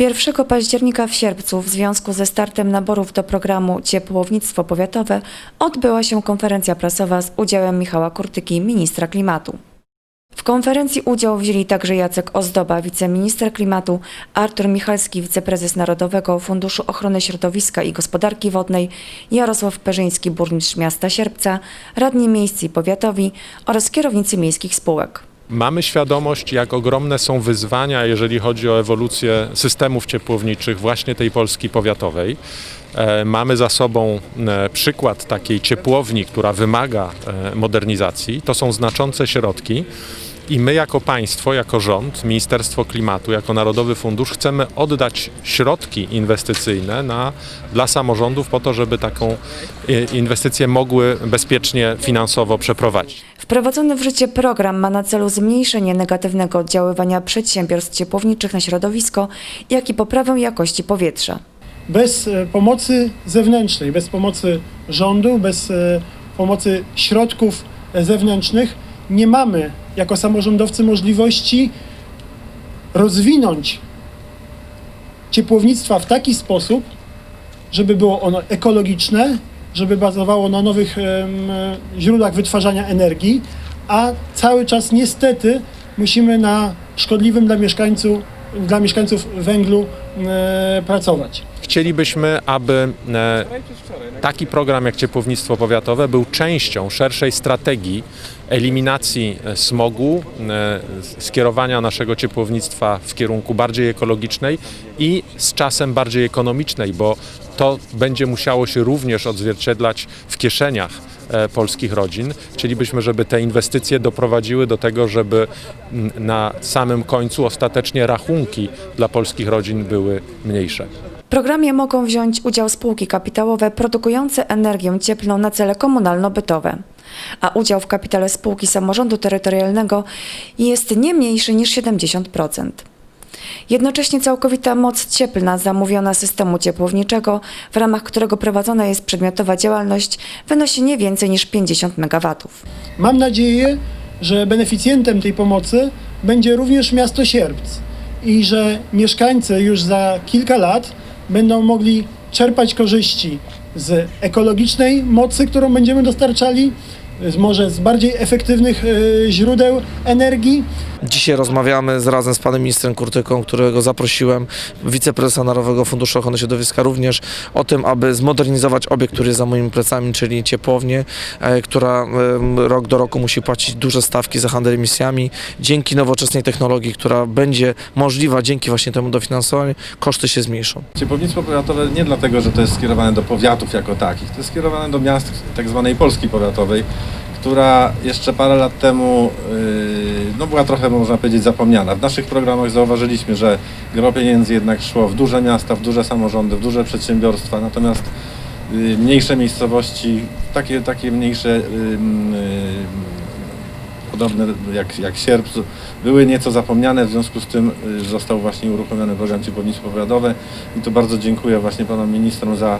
1 października w Sierpcu w związku ze startem naborów do programu Ciepłownictwo Powiatowe odbyła się konferencja prasowa z udziałem Michała Kurtyki, ministra klimatu. W konferencji udział wzięli także Jacek Ozdoba, wiceminister klimatu, Artur Michalski, wiceprezes Narodowego Funduszu Ochrony Środowiska i Gospodarki Wodnej, Jarosław Perzyński, burmistrz miasta Sierpca, radni miejscy i powiatowi oraz kierownicy miejskich spółek. Mamy świadomość, jak ogromne są wyzwania, jeżeli chodzi o ewolucję systemów ciepłowniczych właśnie tej Polski powiatowej. E, Mamy za sobą e, przykład takiej ciepłowni, która wymaga e, modernizacji. To są znaczące środki. I my jako państwo, jako rząd, Ministerstwo Klimatu, jako Narodowy Fundusz chcemy oddać środki inwestycyjne na, dla samorządów po to, żeby taką e, inwestycję mogły bezpiecznie finansowo przeprowadzić. Wprowadzony w życie program ma na celu zmniejszenie negatywnego oddziaływania przedsiębiorstw ciepłowniczych na środowisko, jak i poprawę jakości powietrza. bez e, pomocy zewnętrznej, bez pomocy rządu, bez e, pomocy środków zewnętrznych nie mamy jako samorządowcy możliwości rozwinąć ciepłownictwa w taki sposób, żeby było ono ekologiczne, żeby bazowało na nowych źródłach wytwarzania energii, a cały czas niestety musimy na szkodliwym dla mieszkańców, dla mieszkańców węglu pracować. Chcielibyśmy, aby e, taki program jak ciepłownictwo powiatowe był częścią szerszej strategii eliminacji e, smogu, e, skierowania naszego ciepłownictwa w kierunku bardziej ekologicznej i z czasem bardziej ekonomicznej, bo to będzie musiało się również odzwierciedlać w kieszeniach polskich rodzin. Chcielibyśmy, żeby te inwestycje doprowadziły do tego, żeby na samym końcu ostatecznie rachunki dla polskich rodzin były mniejsze. Programie mogą wziąć udział spółki kapitałowe produkujące energię cieplną na cele komunalno-bytowe, a udział w kapitale spółki samorządu terytorialnego jest nie mniejszy niż 70%. Jednocześnie całkowita moc cieplna zamówiona systemu ciepłowniczego, w ramach którego prowadzona jest przedmiotowa działalność, wynosi nie więcej niż 50 MW. Mam nadzieję, że beneficjentem tej pomocy będzie również miasto Sierpc i że mieszkańcy już za kilka lat będą mogli czerpać korzyści z ekologicznej mocy, którą będziemy dostarczali, z może z bardziej efektywnych e, źródeł energii, Dzisiaj rozmawiamy z, razem z panem ministrem Kurtyką, którego zaprosiłem, wiceprezesa Narodowego Funduszu Ochrony Środowiska również, o tym, aby zmodernizować obiekt, który jest za moimi plecami, czyli ciepłownię, e, która rok do roku musi płacić duże stawki za handel emisjami. Dzięki nowoczesnej technologii, która będzie możliwa dzięki właśnie temu dofinansowaniu, koszty się zmniejszą. Ciepłownictwo powiatowe nie dlatego, że to jest skierowane do powiatów jako takich, to jest skierowane do miast tak zwanej Polski powiatowej, która jeszcze parę lat temu yy, no była trochę, można powiedzieć, zapomniana. W naszych programach zauważyliśmy, że gro pieniędzy jednak szło w duże miasta, w duże samorządy, w duże przedsiębiorstwa, natomiast yy, mniejsze miejscowości, takie, takie mniejsze yy, podobne jak, jak Sierpc, były nieco zapomniane, w związku z tym y, został właśnie uruchomiony program Ciepłownictwo Powiatowe i tu bardzo dziękuję właśnie panom ministrom za,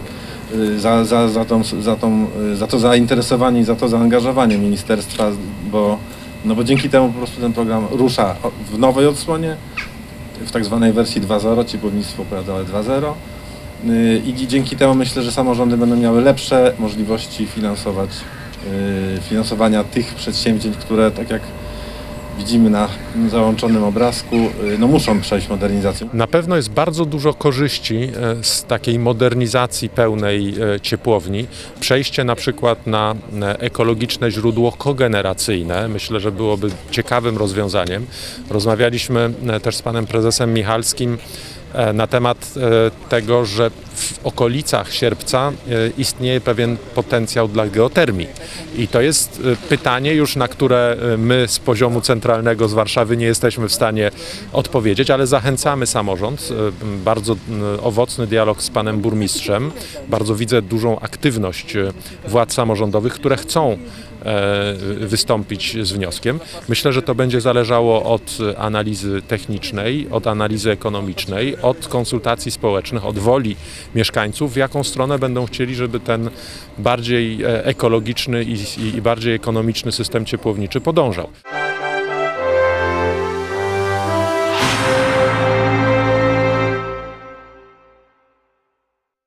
y, za, za, za, tą, za, tą, y, za to zainteresowanie i za to zaangażowanie ministerstwa, bo, no bo dzięki temu po prostu ten program rusza w nowej odsłonie, w tak zwanej wersji 2.0, Ciepłownictwo Powiatowe 2.0 Y, i dzięki temu myślę, że samorządy będą miały lepsze możliwości finansować, finansowania tych przedsięwzięć, które tak jak widzimy na załączonym obrazku, y, no muszą przejść modernizację. Na pewno jest bardzo dużo korzyści e, z takiej modernizacji pełnej e, ciepłowni. Przejście na przykład na e, ekologiczne źródło kogeneracyjne myślę, że byłoby ciekawym rozwiązaniem. Rozmawialiśmy też z panem prezesem Michalskim na temat e, tego, że w okolicach Sierpca e, istnieje pewien potencjał dla geotermii. I to jest e, pytanie już, na które e, my z poziomu centralnego z Warszawy nie jesteśmy w stanie odpowiedzieć, ale zachęcamy samorząd. E, Bardzo owocny dialog z panem burmistrzem. Bardzo widzę dużą aktywność e, władz samorządowych, które chcą e, wystąpić z wnioskiem. Myślę, że to będzie zależało od analizy technicznej, od analizy ekonomicznej, od konsultacji społecznych, od woli mieszkańców, w jaką stronę będą chcieli, żeby ten bardziej e, ekologiczny i bardziej ekonomiczny system ciepłowniczy podążał.